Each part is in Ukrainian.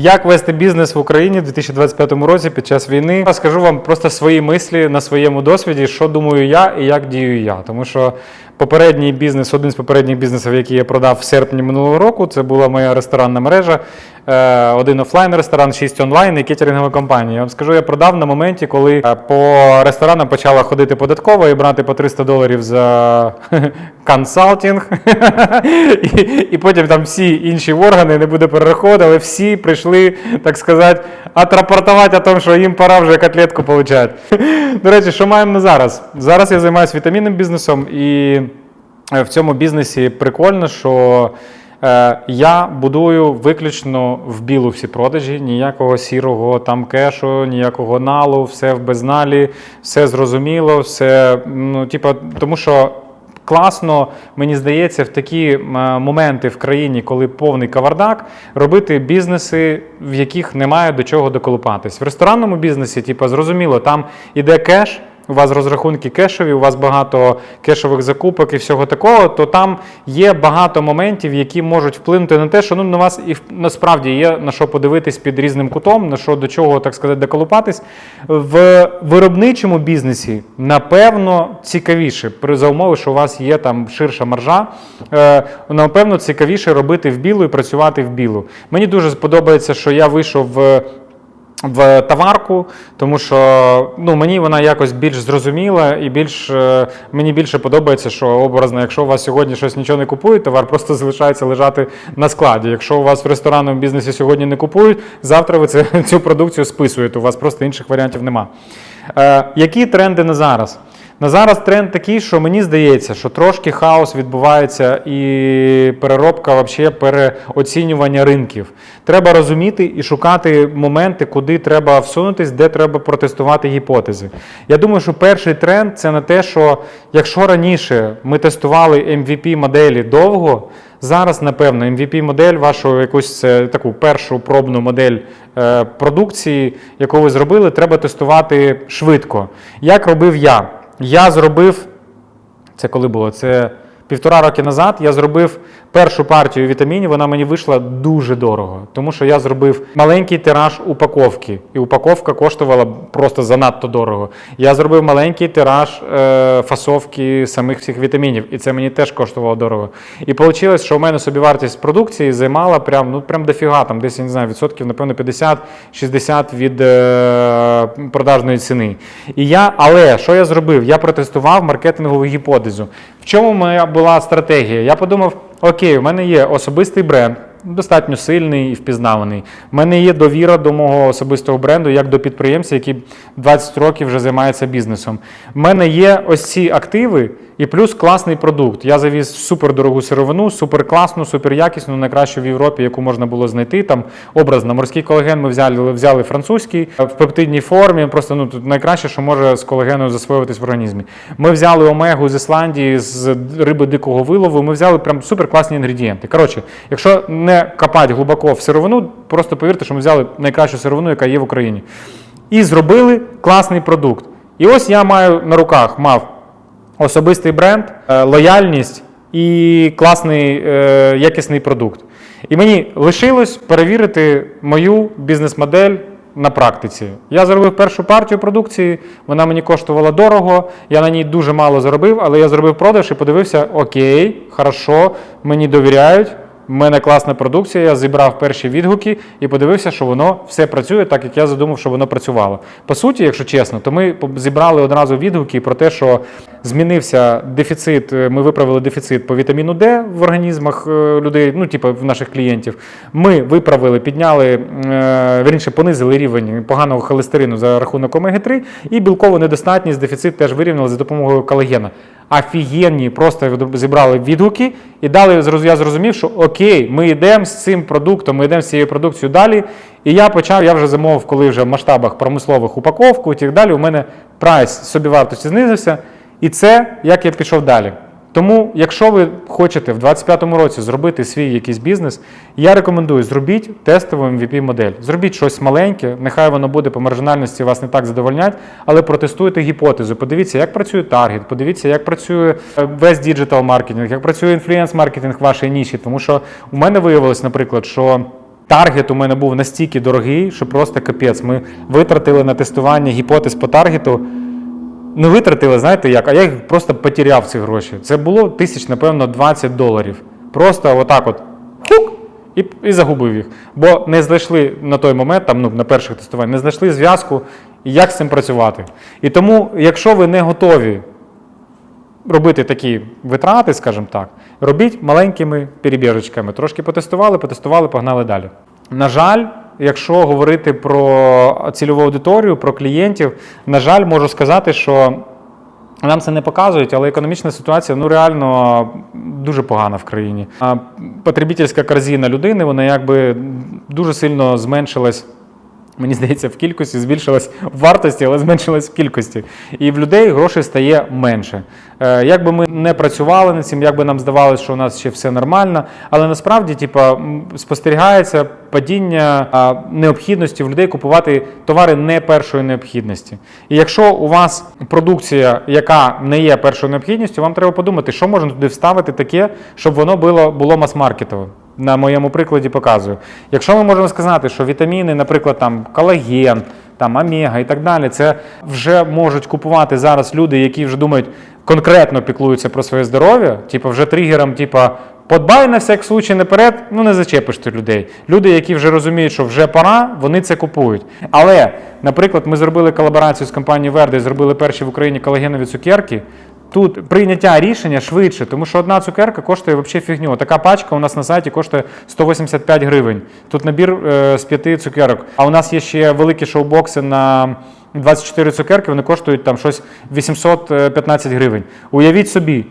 Як вести бізнес в Україні в 2025 році під час війни? Я Скажу вам просто свої мислі на своєму досвіді, що думаю я і як дію я. Тому що попередній бізнес, один з попередніх бізнесів, який я продав в серпні минулого року, це була моя ресторанна мережа, один офлайн ресторан, шість онлайн і кетерингова компанія. Я вам скажу, я продав на моменті, коли е, по ресторанам почала ходити податкова і брати по 300 доларів за консалтинг. і, і потім там всі інші органи не буде перераховувати, але всі прийшли, так сказати, отрапортувати о тому, що їм пора вже котлетку получати. До речі, що маємо на зараз? Зараз я займаюся вітамінним бізнесом, і е, в цьому бізнесі прикольно, що е, я будую виключно в білу всі продажі, ніякого сірого там кешу, ніякого налу, все в безналі, все зрозуміло, все, ну, типа, тому що класно, мені здається, в такі е, моменти в країні, коли повний кавардак, робити бізнеси, в яких немає до чого доколупатись. В ресторанному бізнесі, типу, зрозуміло, там іде кеш. У вас розрахунки кешові, у вас багато кешових закупок і всього такого, то там є багато моментів, які можуть вплинути на те, що ну на вас і насправді є на що подивитись під різним кутом, на що до чого так сказати доколупатись. В виробничому бізнесі напевно цікавіше, при за умови, що у вас є там ширша маржа. Е, напевно, цікавіше робити в білу і працювати в білу. Мені дуже сподобається, що я вийшов в в товарку, тому що ну, мені вона якось більш зрозуміла і більш, е, мені більше подобається, що образно, якщо у вас сьогодні щось нічого не купують, товар просто залишається лежати на складі. Якщо у вас в ресторанному бізнесі сьогодні не купують, завтра ви це, цю продукцію списуєте, у вас просто інших варіантів нема. Е, які тренди на зараз? На зараз тренд такий, що мені здається, що трошки хаос відбувається і переробка, взагалі переоцінювання ринків. Треба розуміти і шукати моменти, куди треба всунутись, де треба протестувати гіпотези. Я думаю, що перший тренд це на те, що якщо раніше ми тестували MVP моделі довго, зараз, напевно, MVP модель, вашу якусь е, таку першу пробну модель е, продукції, яку ви зробили, треба тестувати швидко. Як робив я? Я зробив це коли було? Це півтора роки назад. Я зробив першу партію вітамінів. Вона мені вийшла дуже дорого, тому що я зробив маленький тираж упаковки, і упаковка коштувала просто занадто дорого. Я зробив маленький тираж е, фасовки самих цих вітамінів, і це мені теж коштувало дорого. І вийшло, що у мене собівартість продукції займала прям, ну, прям дофіга, там десь я не знаю, відсотків, напевно, 50-60 від е, продажної ціни. І я, але що я зробив? Я протестував маркетингову гіпотезу. В чому моя була стратегія? Я подумав: окей, в мене є особистий бренд. Достатньо сильний і впізнаваний. У мене є довіра до мого особистого бренду, як до підприємця, який 20 років вже займається бізнесом. У мене є ось ці активи і плюс класний продукт. Я завіз супердорогу сировину, суперкласну, суперякісну, найкращу в Європі, яку можна було знайти. Там образно морський колаген ми взяли, взяли французький в пептидній формі. Просто ну тут найкраще, що може з колагену засвоюватись в організмі. Ми взяли омегу з Ісландії з риби дикого вилову. Ми взяли прям суперкласні інгредієнти. Коротше, якщо не копати глибоко в сировину, просто повірте, що ми взяли найкращу сировину, яка є в Україні. І зробили класний продукт. І ось я маю на руках мав особистий бренд, е, лояльність і класний е, якісний продукт. І мені лишилось перевірити мою бізнес-модель на практиці. Я зробив першу партію продукції, вона мені коштувала дорого, я на ній дуже мало заробив, але я зробив продаж і подивився: окей, хорошо, мені довіряють. У мене класна продукція, я зібрав перші відгуки і подивився, що воно все працює так, як я задумав, що воно працювало. По суті, якщо чесно, то ми зібрали одразу відгуки про те, що змінився дефіцит. е, Ми виправили дефіцит по вітаміну Д в організмах е, людей, ну типу в наших клієнтів. Ми виправили, підняли, е, вірніше, понизили рівень поганого холестерину за рахунок омеги-3, і білкову недостатність, дефіцит теж вирівняли за допомогою колагена. Офігенні, просто зібрали відгуки і дали я зрозумів, що окей, ми йдемо з цим продуктом, ми йдемо з цією продукцією далі. І я почав, я вже замовив, коли вже в масштабах промислових упаковку і так далі. У мене прайс собівартості знизився. І це як я пішов далі. Тому, якщо ви хочете в 2025 році зробити свій якийсь бізнес, я рекомендую зробіть тестову MVP модель. Зробіть щось маленьке, нехай воно буде по маржинальності вас не так задовольнять, але протестуйте гіпотезу. Подивіться, як працює таргет, подивіться, як працює е, весь діджитал маркетинг, як працює інфлюенс маркетинг в вашій ніші. Тому що у мене виявилось, наприклад, що. таргет у мене був настільки дорогий, що просто капець. Ми витратили на тестування гіпотез по таргету. Не витратили, знаєте як, а я їх просто потеряв ці гроші. Це було тисяч, напевно, 20 доларів. Просто отак от хук, і, і загубив їх. Бо не знайшли на той момент, там, ну, на перших тестуваннях, не знайшли зв'язку, як з цим працювати. І тому, якщо ви не готові робити такі витрати, скажімо так, робіть маленькими перебіжечками. Трошки потестували, потестували, погнали далі. На жаль, якщо говорити про цільову аудиторію, про клієнтів, на жаль, можу сказати, що нам це не показують, але економічна ситуація ну реально дуже погана в країні. А потребітельська корзина людини вона якби дуже сильно зменшилась. Мені здається, в кількості збільшилась в вартості, але зменшилась в кількості. І в людей грошей стає менше. Е, Як би ми не працювали над цим, як би нам здавалося, що у нас ще все нормально, але насправді, типа, спостерігається падіння необхідності в людей купувати товари не першої необхідності. І якщо у вас продукція, яка не є першою необхідністю, вам треба подумати, що можна туди вставити таке, щоб воно було, було мас-маркетовим. На моєму прикладі показую. Якщо ми можемо сказати, що вітаміни, наприклад, там колаген, там омега і так далі, це вже можуть купувати зараз люди, які вже думають, конкретно піклуються про своє здоров'я, типу вже тригером, типу, подбай на всяк случай наперед, ну не зачепиш ти людей. Люди, які вже розуміють, що вже пора, вони це купують. Але, наприклад, ми зробили колаборацію з компанією Верде зробили перші в Україні колагенові цукерки. Тут прийняття рішення швидше, тому що одна цукерка коштує взагалі фігню. Така пачка у нас на сайті коштує 185 гривень. Тут набір е, з п'яти цукерок. А у нас є ще великі шоу-бокси на 24 цукерки, вони коштують там щось 815 гривень. Уявіть собі,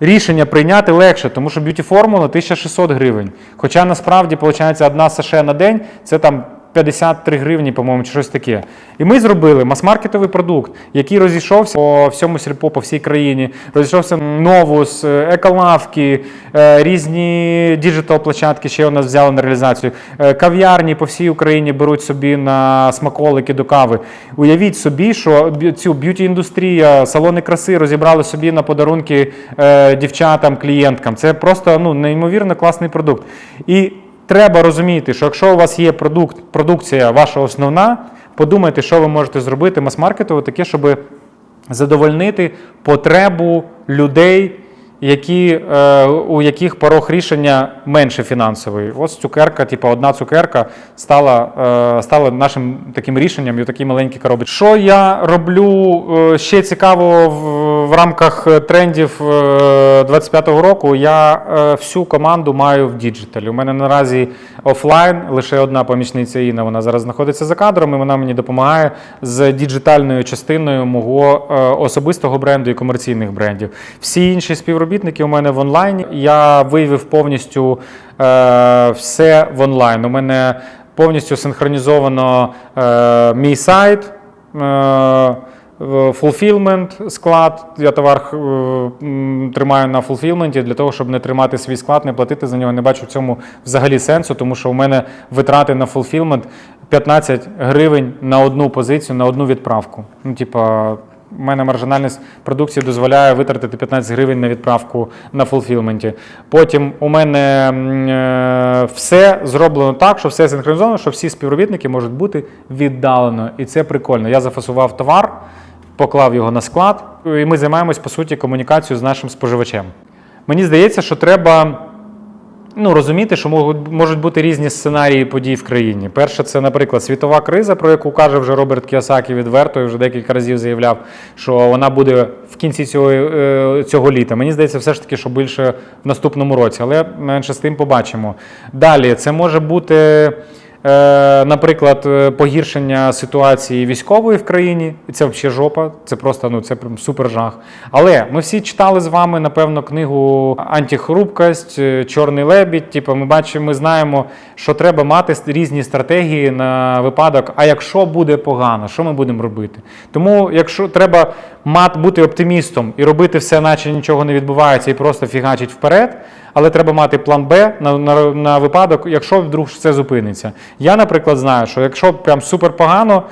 рішення прийняти легше, тому що б'юті формула 1600 гривень. Хоча насправді, виходить, одна саше на день це там 53 гривні, по-моєму, чи щось таке. І ми зробили мас-маркетовий продукт, який розійшовся по всьому сільпо, по всій країні. Розійшовся новус, е, еколавки, е, різні діджитал-площадки ще у нас взяли на реалізацію. Е, Кав'ярні по всій Україні беруть собі на смаколики до кави. Уявіть собі, що цю б'юті-індустрія, салони краси розібрали собі на подарунки дівчатам, клієнткам. Це просто ну, неймовірно класний продукт. І треба розуміти, що якщо у вас є продукт, продукція ваша основна, подумайте, що ви можете зробити мас-маркетово таке, щоб задовольнити потребу людей, які, е, у яких порог рішення менше фінансовий. Ось цукерка, типу одна цукерка стала, е, стала нашим таким рішенням і такі маленькі коробочки. Що я роблю е, ще цікаво в, в рамках е, трендів е, 25-го року? Я е, всю команду маю в діджиталі. У мене наразі офлайн лише одна помічниця Інна. Вона зараз знаходиться за кадром, і вона мені допомагає з діджитальною частиною мого е, особистого бренду і комерційних брендів. Всі інші співробітники у мене в онлайні. Я виявив повністю е, все в онлайн. У мене повністю синхронізовано е, мій сайт. Фулфілмент склад. Я товар е, тримаю на фулфілменті для того, щоб не тримати свій склад, не платити за нього. Не бачу в цьому взагалі сенсу, тому що у мене витрати на фулфілмент 15 гривень на одну позицію, на одну відправку. Ну, типа, у мене маржинальність продукції дозволяє витратити 15 гривень на відправку на фулфілменті. Потім у мене е, все зроблено так, що все синхронізовано, що всі співробітники можуть бути віддалено. І це прикольно. Я зафасував товар, поклав його на склад, і ми займаємось по суті комунікацією з нашим споживачем. Мені здається, що треба ну, розуміти, що можуть, бути різні сценарії подій в країні. Перше, це, наприклад, світова криза, про яку каже вже Роберт Кіосакі відверто і вже декілька разів заявляв, що вона буде в кінці цього, е, цього літа. Мені здається, все ж таки, що більше в наступному році, але менше з тим побачимо. Далі, це може бути. Е, Наприклад, е, погіршення ситуації військової в країні, це взагалі жопа, це просто ну це прям супер жах. Але ми всі читали з вами, напевно, книгу Антихрупкость, е, Чорний лебідь. Типу, ми бачимо, ми знаємо, що треба мати різні стратегії на випадок. А якщо буде погано, що ми будемо робити? Тому, якщо треба мати бути оптимістом і робити все, наче нічого не відбувається, і просто фігачить вперед. Але треба мати план Б на, на, на випадок, якщо вдруг це зупиниться. Я, наприклад, знаю, що якщо прям супер погано,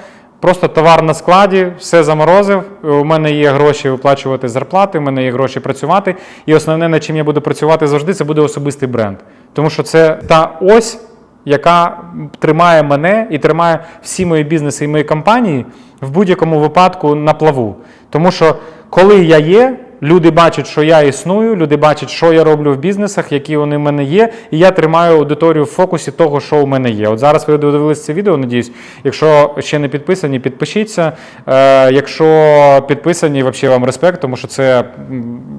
просто товар на складі, все заморозив. У мене є гроші виплачувати зарплати, у мене є гроші працювати. І основне, над чим я буду працювати завжди, це буде особистий бренд. Тому що це та ось, яка тримає мене і тримає всі мої бізнеси і мої компанії в будь-якому випадку на плаву. Тому що коли я є, люди бачать, що я існую, люди бачать, що я роблю в бізнесах, які вони в мене є, і я тримаю аудиторію в фокусі того, що у мене є. От зараз ви додивилися це відео, надіюсь. Якщо ще не підписані, підпишіться. Е, якщо підписані, взагалі вам респект, тому що це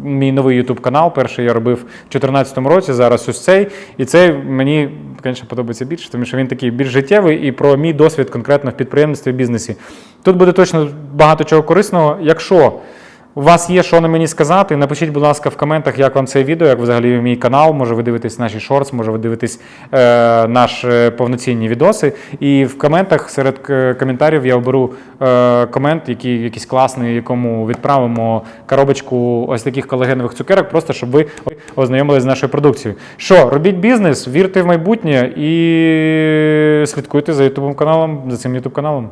мій новий YouTube канал. Перший я робив в 2014 році, зараз ось цей. І цей мені, звісно, подобається більше, тому що він такий більш життєвий і про мій досвід конкретно в підприємництві і бізнесі. Тут буде точно багато чого корисного. Якщо у вас є що на мені сказати, напишіть, будь ласка, в коментах, як вам це відео, як взагалі мій канал. Може, ви дивитесь наші шортс, може, ви дивитесь е, наші повноцінні відоси. І в коментах серед е, коментарів я оберу е, комент, який якийсь класний, якому відправимо коробочку ось таких колагенових цукерок, просто щоб ви ознайомились з нашою продукцією. Що, робіть бізнес, вірте в майбутнє і слідкуйте за YouTube каналом, за цим YouTube каналом.